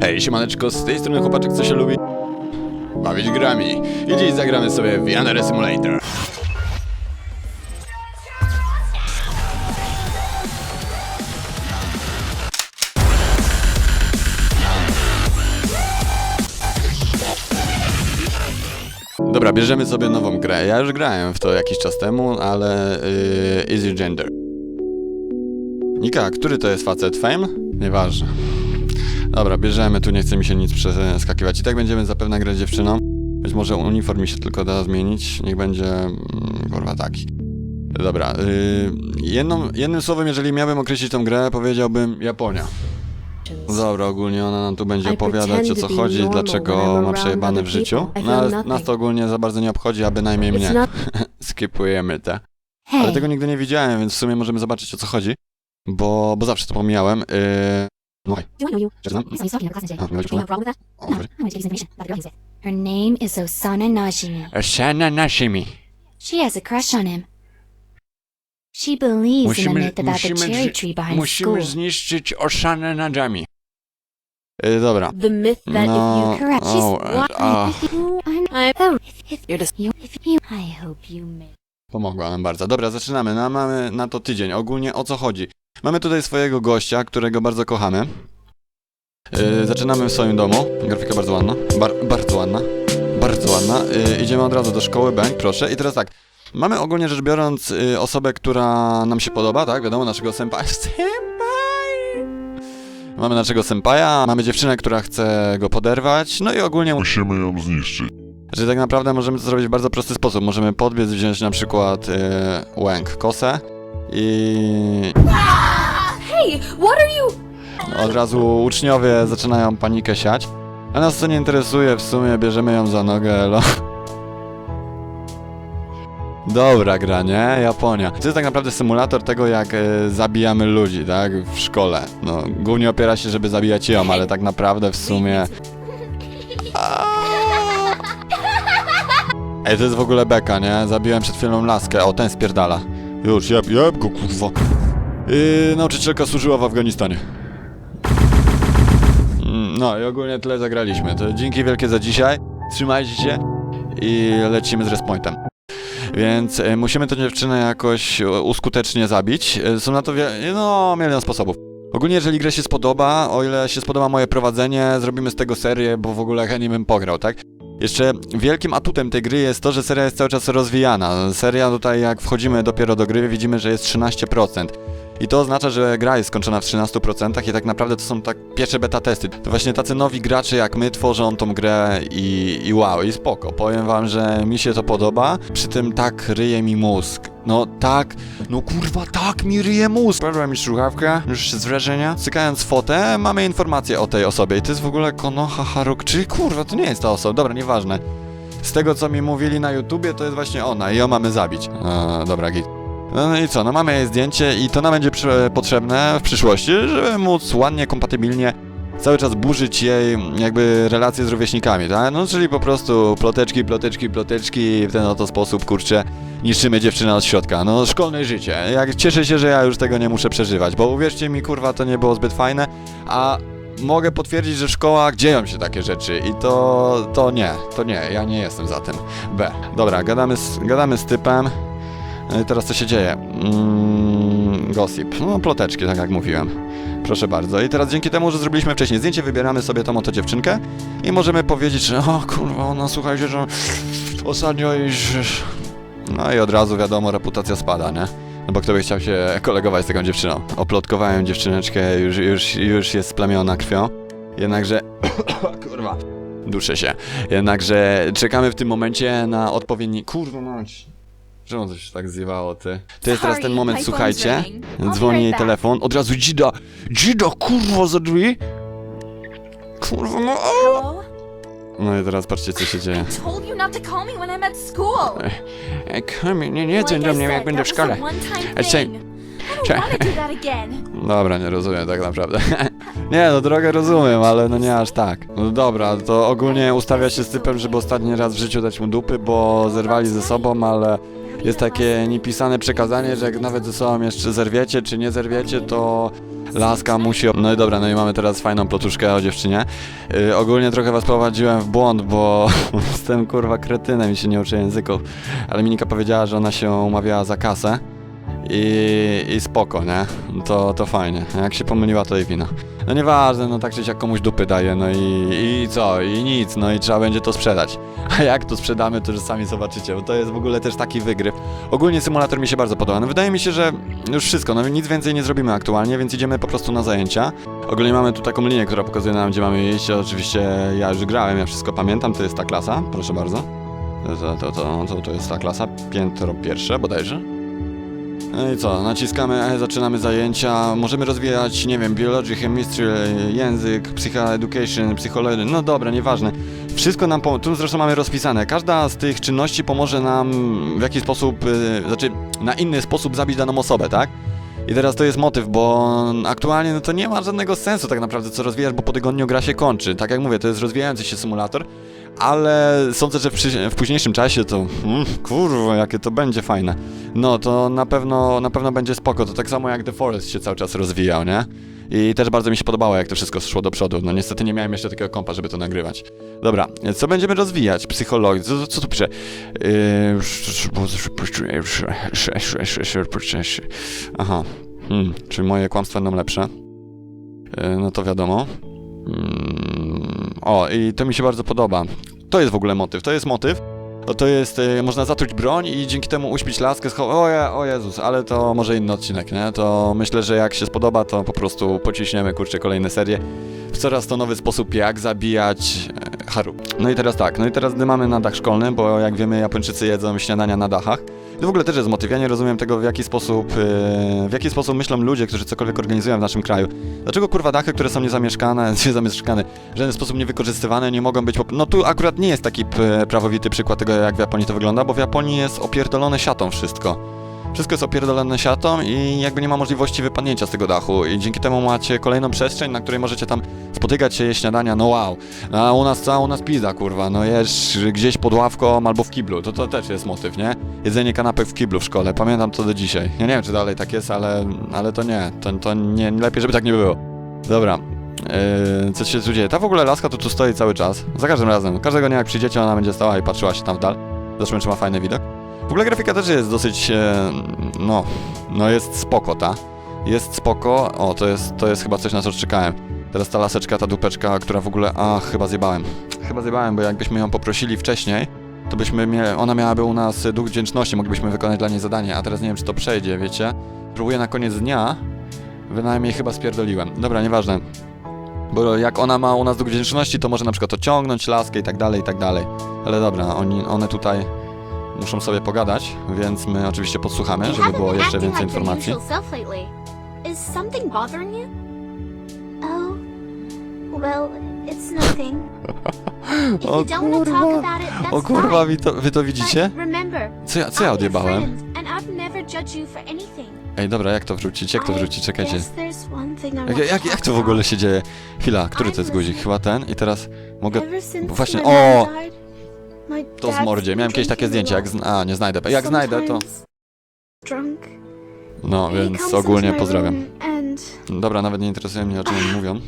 Hej, siemaneczko, z tej strony chłopaczek, co się lubi bawić grami. I dziś zagramy sobie w Simulator. Dobra, bierzemy sobie nową grę. Ja już grałem w to jakiś czas temu, ale yy, Easy Gender. Nika, który to jest facet? Fame? Nieważne. Dobra, bierzemy, tu nie chce mi się nic przeskakiwać. I tak będziemy zapewne grać dziewczyną. Być może uniform mi się tylko da zmienić. Niech będzie, mm, kurwa, taki. Dobra, yy, jedną, jednym słowem, jeżeli miałbym określić tą grę, powiedziałbym Japonia. Dobra, ogólnie ona nam tu będzie opowiadać o co chodzi, dlaczego ma przejebane w życiu. No, ale nas to ogólnie za bardzo nie obchodzi, a bynajmniej mnie. Skipujemy te. Ale tego nigdy nie widziałem, więc w sumie możemy zobaczyć o co chodzi. Bo, bo zawsze to pomijałem. Yy... No, do I know you? znam? Yes, I saw you in class today. Oh, no, You have a problem with that? O, No, I'm going to give you some information about the girl he was with. Her name is Osana Najimi. Shana Nashimi. She has a crush on him. She believes in the Musimy- myth about the musimy cherry tree behind Musimy school. zniszczyć Osanę Najami. Yy, dobra. The myth that No, if you correct, o, she's what? a, I'm, oh, if You're just you, if you, I hope you may. pomogła nam bardzo. Dobra, zaczynamy. No, mamy na to tydzień. Ogólnie o co chodzi? Mamy tutaj swojego gościa, którego bardzo kochamy. Yy, zaczynamy w swoim domu. Grafika bardzo ładna. Bar bardzo ładna. Bardzo ładna. Yy, idziemy od razu do szkoły, bank, proszę. I teraz tak. Mamy ogólnie rzecz biorąc yy, osobę, która nam się podoba, tak? Wiadomo, naszego senpai. Senpai! Mamy naszego sempaja, mamy dziewczynę, która chce go poderwać, no i ogólnie Musimy ją zniszczyć. że tak naprawdę możemy to zrobić w bardzo prosty sposób. Możemy podbiec, wziąć na przykład yy, łęk, kosę i Hey, what are you? od razu uczniowie zaczynają panikę siać. A nas to nie interesuje, w sumie bierzemy ją za nogę, elo. Dobra gra, nie? Japonia. To jest tak naprawdę symulator tego, jak e, zabijamy ludzi, tak? W szkole. No, głównie opiera się, żeby zabijać ją, ale tak naprawdę w sumie... Ej, to jest w ogóle beka, nie? Zabiłem przed chwilą laskę. O, ten spierdala. Już, jeb, jeb go, kurwa. Yy, nauczycielka służyła w Afganistanie. Mm, No i ogólnie tyle zagraliśmy. To dzięki wielkie za dzisiaj. Trzymajcie się i lecimy z respointem. Więc e, musimy tę dziewczynę jakoś e, uskutecznie zabić. E, są na to wie- no, milion sposobów. Ogólnie, jeżeli gra się spodoba, o ile się spodoba moje prowadzenie, zrobimy z tego serię, bo w ogóle chętnie bym pograł, tak? Jeszcze wielkim atutem tej gry jest to, że seria jest cały czas rozwijana. Seria tutaj, jak wchodzimy dopiero do gry, widzimy, że jest 13%. I to oznacza, że gra jest skończona w 13% i tak naprawdę to są tak pierwsze beta testy. To właśnie tacy nowi gracze jak my tworzą tą grę i, i wow, i spoko. Powiem wam, że mi się to podoba, przy tym tak ryje mi mózg. No tak, no kurwa tak mi ryje mózg. Padła mi słuchawka, już z wrażenia. Cykając fotę, mamy informację o tej osobie i to jest w ogóle Konoha Haruk, czy kurwa, to nie jest ta osoba, dobra, nieważne. Z tego co mi mówili na YouTubie, to jest właśnie ona i ją mamy zabić. E, dobra, git. No, no i co, no mamy zdjęcie i to nam będzie potrzebne w przyszłości, żeby móc ładnie, kompatybilnie cały czas burzyć jej jakby relacje z rówieśnikami, tak? No czyli po prostu ploteczki, ploteczki, ploteczki w ten oto sposób, kurczę, niszczymy dziewczynę od środka. No szkolne życie. Jak cieszę się, że ja już tego nie muszę przeżywać, bo uwierzcie mi, kurwa, to nie było zbyt fajne, a mogę potwierdzić, że w szkołach dzieją się takie rzeczy i to, to nie, to nie, ja nie jestem za tym. B. Dobra, gadamy z, gadamy z typem. No teraz co się dzieje? Mm, gossip. No, ploteczki, tak jak mówiłem. Proszę bardzo. I teraz dzięki temu, że zrobiliśmy wcześniej zdjęcie, wybieramy sobie tą oto dziewczynkę i możemy powiedzieć, że o kurwa, ona słuchajcie, że ostatnio już... No i od razu wiadomo, reputacja spada, nie? No bo kto by chciał się kolegować z taką dziewczyną? Oplotkowałem dziewczyneczkę, już, już, już jest splamiona krwią. Jednakże... kurwa. Duszę się. Jednakże czekamy w tym momencie na odpowiedni... Kurwa mać. Czemu coś tak zjewało, ty? To jest teraz ten moment, słuchajcie. Dzwoni jej telefon, od razu dzida. Dzida, kurwa, za drzwi. Kurwa, no. Hello? No i teraz patrzcie, co się dzieje. Told you not to call me when I'm at school. Ej, Kamil, nie, nie dzwoń do mnie, jak będę w szkole. Ej, Cze- to. Dobra, nie rozumiem tak naprawdę. nie, no drogę rozumiem, ale no nie aż tak. No dobra, to ogólnie ustawia się z typem, żeby ostatni raz w życiu dać mu dupy, bo zerwali ze sobą, ale jest takie niepisane przekazanie, że jak nawet ze sobą jeszcze zerwiecie, czy nie zerwiecie, to laska musi... No i dobra, no i mamy teraz fajną plotuszkę o dziewczynie. Yy, ogólnie trochę was prowadziłem w błąd, bo jestem kurwa kretynem i się nie uczę języków. Ale Minika powiedziała, że ona się umawiała za kasę. I, I spoko, nie? To, to fajnie. Jak się pomyliła, to jej wina. No nieważne, no tak czy siak komuś dupy daje, no i, i co? I nic, no i trzeba będzie to sprzedać. A jak to sprzedamy, to już sami zobaczycie, bo to jest w ogóle też taki wygryw. Ogólnie symulator mi się bardzo podoba. No wydaje mi się, że już wszystko, no nic więcej nie zrobimy aktualnie, więc idziemy po prostu na zajęcia. Ogólnie mamy tu taką linię, która pokazuje nam, gdzie mamy iść. Oczywiście ja już grałem, ja wszystko pamiętam, to jest ta klasa, proszę bardzo. To, to, to, to, to jest ta klasa, piętro pierwsze bodajże. No i co, naciskamy, e, zaczynamy zajęcia, możemy rozwijać, nie wiem, biology, chemistry, język, psychoeducation, psychologię, no dobra, nieważne. Wszystko nam, pomo- tu zresztą mamy rozpisane, każda z tych czynności pomoże nam w jakiś sposób, y, znaczy na inny sposób zabić daną osobę, tak? I teraz to jest motyw, bo aktualnie no to nie ma żadnego sensu tak naprawdę co rozwijasz, bo po tygodniu gra się kończy. Tak jak mówię, to jest rozwijający się symulator, ale sądzę, że w, w późniejszym czasie to, mm, kurwa, jakie to będzie fajne. No, to na pewno, na pewno będzie spoko. To tak samo jak The Forest się cały czas rozwijał, nie? I też bardzo mi się podobało, jak to wszystko szło do przodu. No niestety nie miałem jeszcze takiego kompa, żeby to nagrywać. Dobra, co będziemy rozwijać? Psychologię. Co, co tu pisze? Yy, Aha. Hmm. Czy moje kłamstwa będą lepsze? Yy, No to wiadomo. Mm, O, i to mi się bardzo podoba. To jest w ogóle motyw. To jest motyw. To, to jest, y, można zatruć broń i dzięki temu uśpić laskę, o, je, o Jezus, ale to może inny odcinek, nie? To myślę, że jak się spodoba, to po prostu pociśniemy, kurczę, kolejne serie w coraz to nowy sposób, jak zabijać e, Haru. No i teraz tak, no i teraz gdy mamy na dach szkolny, bo jak wiemy, Japończycy jedzą śniadania na dachach. To w ogóle też jest motyw. Ja nie rozumiem tego, w jaki sposób, e, w jaki sposób myślą ludzie, którzy cokolwiek organizują w naszym kraju. Dlaczego kurwa dachy, które są niezamieszkane, niezamieszkane, w żaden sposób niewykorzystywane, nie mogą być. No tu akurat nie jest taki prawowity przykład tego, jak w Japonii to wygląda, bo w Japonii jest opierdolone siatą wszystko. Wszystko jest opierdolone siatą i jakby nie ma możliwości wypadnięcia z tego dachu i dzięki temu macie kolejną przestrzeń, na której możecie tam spotykać się, jeść śniadania, no wow. A u nas co? U nas pizza, kurwa, no jesz gdzieś pod ławką albo w kiblu, to to też jest motyw, nie? Jedzenie kanapek w kiblu w szkole, pamiętam to do dzisiaj. Ja nie wiem, czy dalej tak jest, ale, ale to nie, to, to nie, lepiej, żeby tak nie było. Dobra, Yy, co się tu dzieje? Ta w ogóle laska to tu stoi cały czas. Za każdym razem. Każdego dnia jak przyjdziecie, ona będzie stała i patrzyła się tam w dal. Zobaczymy, czy ma fajny widok. W ogóle grafika też jest dosyć, e, no, no jest spoko, ta. Jest spoko. O, to jest, to jest chyba coś, na co czekałem. Teraz ta laseczka, ta dupeczka, która w ogóle, a, chyba zjebałem. Chyba zjebałem, bo jakbyśmy ją poprosili wcześniej, to byśmy mieli, ona miałaby u nas duch wdzięczności, moglibyśmy wykonać dla niej zadanie, a teraz nie wiem, czy to przejdzie, wiecie. Próbuję na koniec dnia, wynajmniej chyba spierdoliłem. Dobra, nieważne. Bo jak ona ma u nas duch wdzięczności, to może na przykład ociągnąć laskę i tak dalej, i tak dalej. Ale dobra, oni, one tutaj muszą sobie pogadać, więc my oczywiście podsłuchamy, żeby było jeszcze więcej informacji. usual self lately. Is something bothering you? Oh, well, it's nothing. If O kurwa. O kurwa, wy to, wy to widzicie? Co ja, co ja odjebałem? Ej, dobra, jak to wrócić? Jak to I wrócić? Czekajcie. Jak, jak, jak to w ogóle się dzieje? Chwila, który to jest guzik? Chyba ten i teraz mogę... Właśnie- o! My To z mordzie. Miałem kiedyś takie zdjęcie, a jak... lot. Z... A, nie znajdę. Jak znajdę, to... Drunk. No, więc ogólnie pozdrawiam. Dobra, nawet nie interesuje mnie, o czym oni mówią.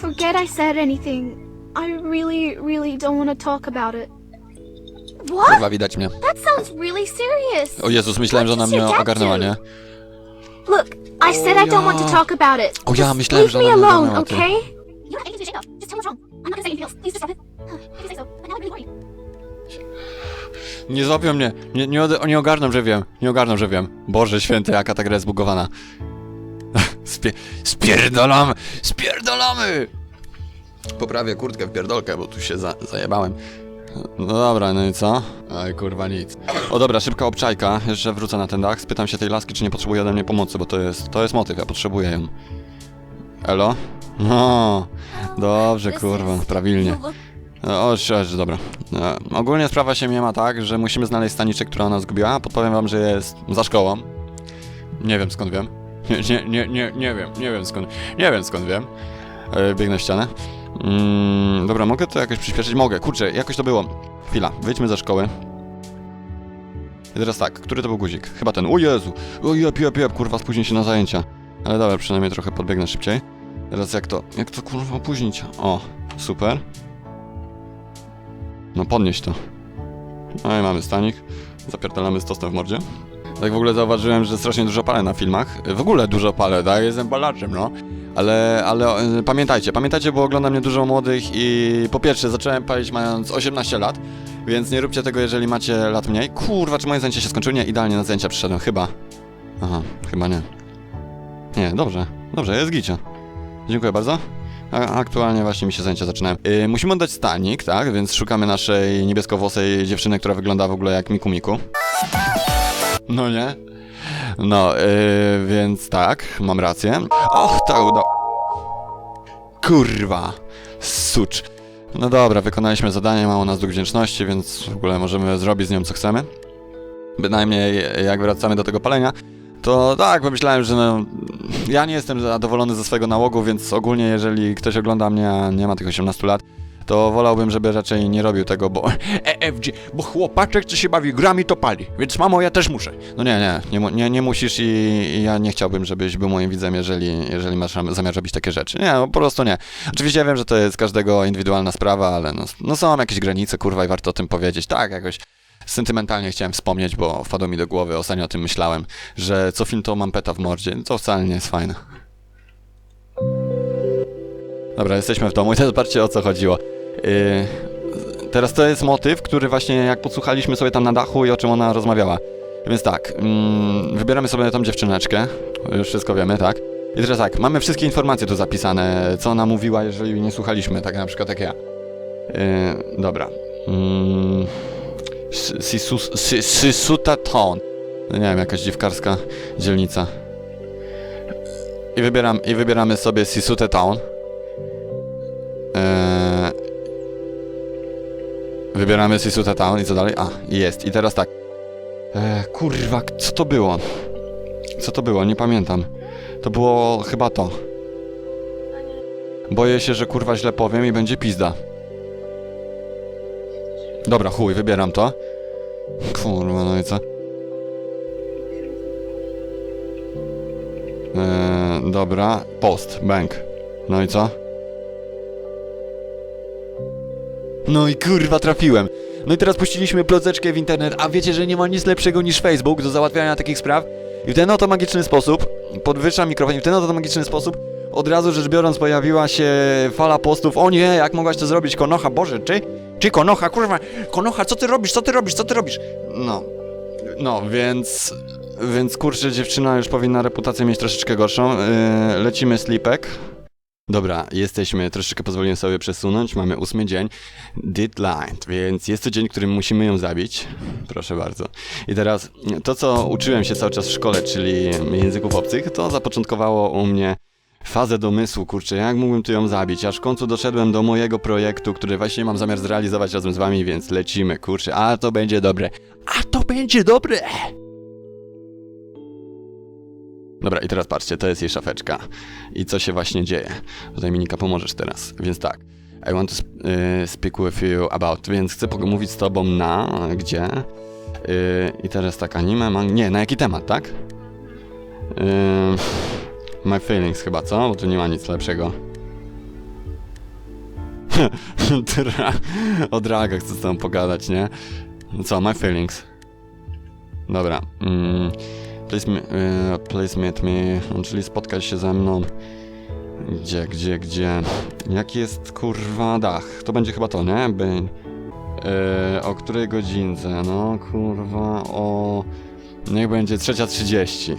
forget I said anything. I really, really don't want to talk about it. What? Kurwa, widać mnie. That sounds really serious. O Jezus, myślałem, że ona mnie ogarnęła, nie? Look, I said I don't want to talk about it. O ja, myślałem, że ona mnie ogarnęła, okay? You don't have anything to shake up. Just tell me what's wrong. I'm not gonna say anything else. Please just stop it. If you say so, but now I'm really worried. Nie złapią mnie. Nie, nie, nie ogarną, że wiem. Nie ogarną, że wiem. Boże święty, jaka ta gra jest zbugowana. Spie spierdolamy! Spierdolamy! Poprawię kurtkę w pierdolkę, bo tu się za zajebałem. No dobra, no i co? Aj, kurwa nic. O dobra, szybka obczajka. Jeszcze wrócę na ten dach. Spytam się tej laski, czy nie potrzebuje ode mnie pomocy, bo to jest, to jest motyw, ja potrzebuję ją. Elo? No, dobrze, kurwa, prawilnie. No, O, szczerze, dobra. E, ogólnie sprawa się nie ma tak, że musimy znaleźć staniczkę, która ona zgubiła. Podpowiem wam, że jest za szkołą. Nie wiem skąd wiem. Nie, nie, nie, nie, wiem, nie wiem skąd. Nie wiem skąd wiem. E, biegnę w ścianę. Mm, dobra, mogę to jakoś przyspieszyć? Mogę, kurczę, jakoś to było. Chwila, wyjdźmy ze szkoły. I teraz tak, który to był guzik? Chyba ten. O Jezu! O jep, jep, jep, kurwa, spóźnię się na zajęcia. Ale dobra, przynajmniej trochę podbiegnę szybciej. Teraz jak to, jak to kurwa opóźnić? O, super. No podnieś to. No i mamy stanik. Zapierdalamy stosem w mordzie. Tak w ogóle zauważyłem, że strasznie dużo palę na filmach. W ogóle dużo palę, tak? Jestem palaczem, no. Ale, ale e, pamiętajcie, pamiętajcie, bo ogląda mnie dużo młodych i po pierwsze zacząłem palić mając 18 lat, więc nie róbcie tego, jeżeli macie lat mniej. Kurwa, czy moje zajęcia się skończyły? Nie, idealnie na zajęcia przyszedłem, chyba. Aha, chyba nie. Nie, dobrze, dobrze, jest gicia. Dziękuję bardzo. Aktualnie właśnie mi się zajęcia zaczynają. Yy, musimy oddać stanik, tak? Więc szukamy naszej niebieskowłosej dziewczyny, która wygląda w ogóle jak Miku Miku. No nie? No, yy, więc tak, mam rację. Och, to uda... Kurwa, sucz. No dobra, wykonaliśmy zadanie, mało nas dług wdzięczności, więc w ogóle możemy zrobić z nią co chcemy. Bynajmniej jak wracamy do tego palenia, to tak, pomyślałem, że no, ja nie jestem zadowolony ze swojego nałogu, więc ogólnie jeżeli ktoś ogląda mnie, a nie ma tych 18 lat, to wolałbym, żeby raczej nie robił tego, bo EFG, bo chłopaczek, co się bawi grami, to pali, więc mamo, ja też muszę. No nie, nie, nie, nie, nie musisz i, i ja nie chciałbym, żebyś był moim widzem, jeżeli, jeżeli masz zamiar robić takie rzeczy. Nie, no, po prostu nie. Oczywiście ja wiem, że to jest każdego indywidualna sprawa, ale no, no są jakieś granice, kurwa, i warto o tym powiedzieć. Tak, jakoś sentymentalnie chciałem wspomnieć, bo wpadło mi do głowy, ostatnio o tym myślałem, że co film to mam peta w mordzie, to wcale nie jest fajne. Dobra, jesteśmy w domu i teraz zobaczcie o co chodziło. Yy, teraz to jest motyw, który właśnie jak podsłuchaliśmy sobie tam na dachu i o czym ona rozmawiała. Więc tak, mm, wybieramy sobie tą dziewczyneczkę, już wszystko wiemy, tak? I teraz tak, mamy wszystkie informacje tu zapisane, co ona mówiła, jeżeli nie słuchaliśmy, tak na przykład jak ja. Yy, dobra. Mm, Sisus- Si- Sisuta Town. No nie wiem, jakaś dziwkarska dzielnica. I, wybieram, I wybieramy sobie Sisute Town. Eee, wybieramy Sisute Town i co dalej? A, jest. I teraz tak. Eee, kurwa, co to było? Co to było? Nie pamiętam. To było chyba to. Boję się, że kurwa źle powiem i będzie pizda. Dobra, chuj, wybieram to. Kurwa, no i co? Eee, dobra, post, bank. No i co? No i kurwa trafiłem. No i teraz puściliśmy ploteczkę w internet, a wiecie, że nie ma nic lepszego niż Facebook do załatwiania takich spraw? I w ten oto magiczny sposób, podwyższam mikrofon, i w ten oto magiczny sposób od razu rzecz biorąc pojawiła się fala postów. O nie, jak mogłaś to zrobić, Konocha, Boże, czy? Czy Konocha, kurwa, Konocha, co ty robisz, co ty robisz, co ty robisz? No, no, więc, więc kurczę, dziewczyna już powinna reputację mieć troszeczkę gorszą. Yy, lecimy slipek. Dobra, jesteśmy, troszeczkę pozwoliłem sobie przesunąć, mamy ósmy dzień, deadline, więc jest to dzień, którym musimy ją zabić, proszę bardzo. I teraz to, co uczyłem się cały czas w szkole, czyli języków obcych, to zapoczątkowało u mnie fazę domysłu, kurczę, jak mógłbym tu ją zabić, aż w końcu doszedłem do mojego projektu, który właśnie mam zamiar zrealizować razem z wami, więc lecimy, kurczę, a to będzie dobre, a to będzie dobre! Dobra, i teraz patrzcie, to jest jej szafeczka. I co się właśnie dzieje? Tutaj Minika pomożesz teraz, więc tak. I want to y, speak with you about, więc chcę pomówić z tobą na, gdzie? Y, I teraz tak, anime, man... nie, na jaki temat, tak? Y, my feelings chyba, co? Bo tu nie ma nic lepszego. Dra o dragach chcę z tobą pogadać, nie? No co, my feelings. Dobra. Mm. Please, me, y, please meet me, czyli spotkać się ze mną. Gdzie, gdzie, gdzie? Jaki jest kurwa dach? To będzie chyba to, nie? By... Y, o której godzince? No kurwa o... Niech będzie trzecia trzydzieści.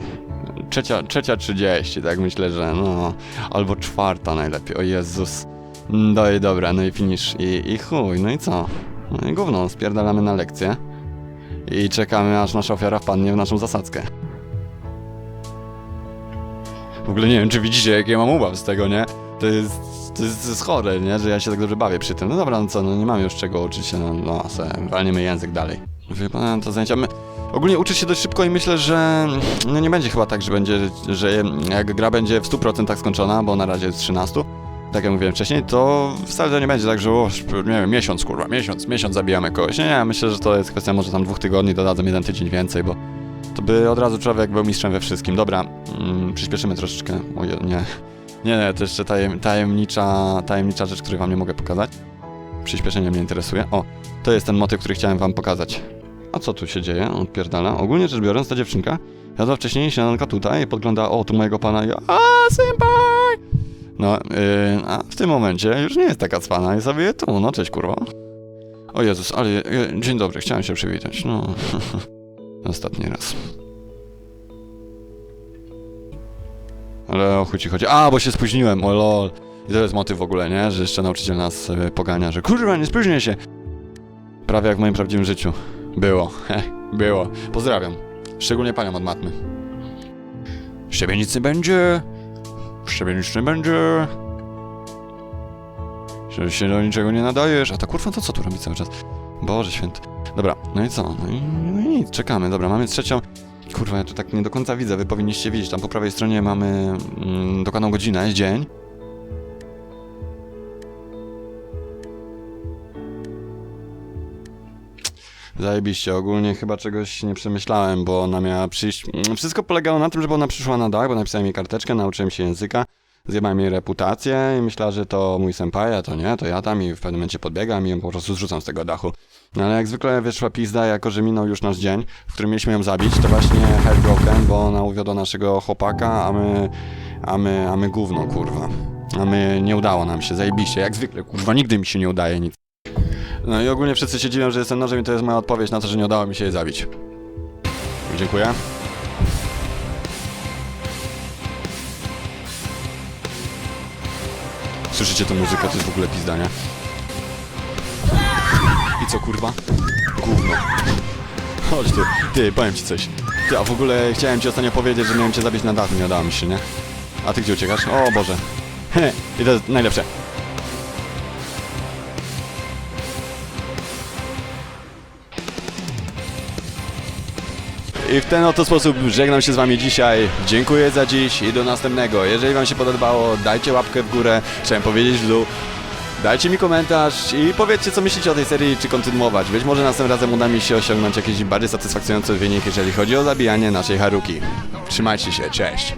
Trzecia, trzecia trzydzieści, tak myślę, że no... Albo czwarta najlepiej, o Jezus. No i dobra, no i finish. I, i chuj, no i co? No i gówno, spierdalamy na lekcję. I czekamy, aż nasza ofiara wpadnie w naszą zasadzkę. W ogóle nie wiem, czy widzicie, jak ja mam ubaw z tego, nie? To jest, to jest, to jest chore, nie? Że ja się tak dobrze bawię przy tym. No dobra, no co, no nie mamy już czego uczyć się, no, no se, walniemy język dalej. Wypadałem to zajęcia. My, ogólnie uczę się dość szybko i myślę, że no nie będzie chyba tak, że będzie, że jak gra będzie w 100% skończona, bo na razie jest 13, tak jak mówiłem wcześniej, to wcale to nie będzie tak, że o, nie wiem, miesiąc, kurwa, miesiąc, miesiąc zabijamy kogoś. Nie, nie, myślę, że to jest kwestia może tam dwóch tygodni, dodadzą jeden tydzień więcej, bo to by od razu człowiek był mistrzem we wszystkim. Dobra, mm, przyspieszymy troszeczkę. Nie. Nie, nie, to jeszcze tajem, tajemnicza, tajemnicza rzecz, której wam nie mogę pokazać. Przyspieszenie mnie interesuje. O, to jest ten motyw, który chciałem wam pokazać. A co tu się dzieje? Odpierdala. Ogólnie rzecz biorąc, ta dziewczynka jadła wcześniej śniadanka tutaj, podgląda, o, tu mojego pana i a, senpai! No, yy, a w tym momencie już nie jest taka cwana i sobie tu, no cześć kurwa. O Jezus, ale je, dzień dobry, chciałem się przywitać, no. Ostatni raz. Ale o chuj ci chodzi. A, bo się spóźniłem, o lol. I to jest motyw w ogóle, nie? Że jeszcze nauczyciel nas e, pogania, że kurwa, nie spóźnię się. Prawie jak w moim prawdziwym życiu. Było, heh, było. Pozdrawiam. Szczególnie panią od matmy. Z ciebie nic nie będzie. Z ciebie nic nie będzie. Że się do niczego nie nadajesz. A ta kurwa to co tu robi cały czas? Boże święty. Dobra, no i co? No i, no i nic, czekamy. Dobra, mamy trzecią. Kurwa, ja tu tak nie do końca widzę. Wy powinniście widzieć. Tam po prawej stronie mamy mm, dokładną godzinę, dzień. Zajebiście, ogólnie chyba czegoś nie przemyślałem, bo ona miała przyjść... mm, Wszystko polegało na tym, żeby ona przyszła na dach, bo napisałem jej karteczkę, nauczyłem się języka, zjebałem jej reputację i myślała, że to mój senpai, a to nie, to ja tam i w pewnym momencie podbiegam i ją po prostu zrzucam z tego dachu. No ale jak zwykle wyszła pizda, jako że minął już nasz dzień, w którym mieliśmy ją zabić, to właśnie Heartbroken, bo ona uwiodła naszego chłopaka, a my... a my... a my gówno, kurwa. A my nie udało nam się, zajebiście, jak zwykle, kurwa, nigdy mi się nie udaje nic. No i ogólnie wszyscy się dziwią, że jestem nożem i to jest moja odpowiedź na to, że nie udało mi się jej zabić. Dziękuję. Słyszycie tę muzykę? To jest w ogóle pizda, nie? I co, kurwa? Gówno. Chodź tu. Ty, powiem ci coś. Ty, a w ogóle chciałem ci ostatnio powiedzieć, że miałem cię zabić na dachu, nie udało mi się, nie? A ty gdzie uciekasz? O Boże. He, i to jest najlepsze. I w ten oto sposób żegnam się z wami dzisiaj. Dziękuję za dziś i do następnego. Jeżeli wam się podobało, dajcie łapkę w górę. Chciałem powiedzieć w dół. Dajcie mi komentarz i powiedzcie, co myślicie o tej serii, czy kontynuować. Być może następnym razem uda mi się osiągnąć jakiś bardziej satysfakcjonujący wynik, jeżeli chodzi o zabijanie naszej Haruki. Trzymajcie się, cześć!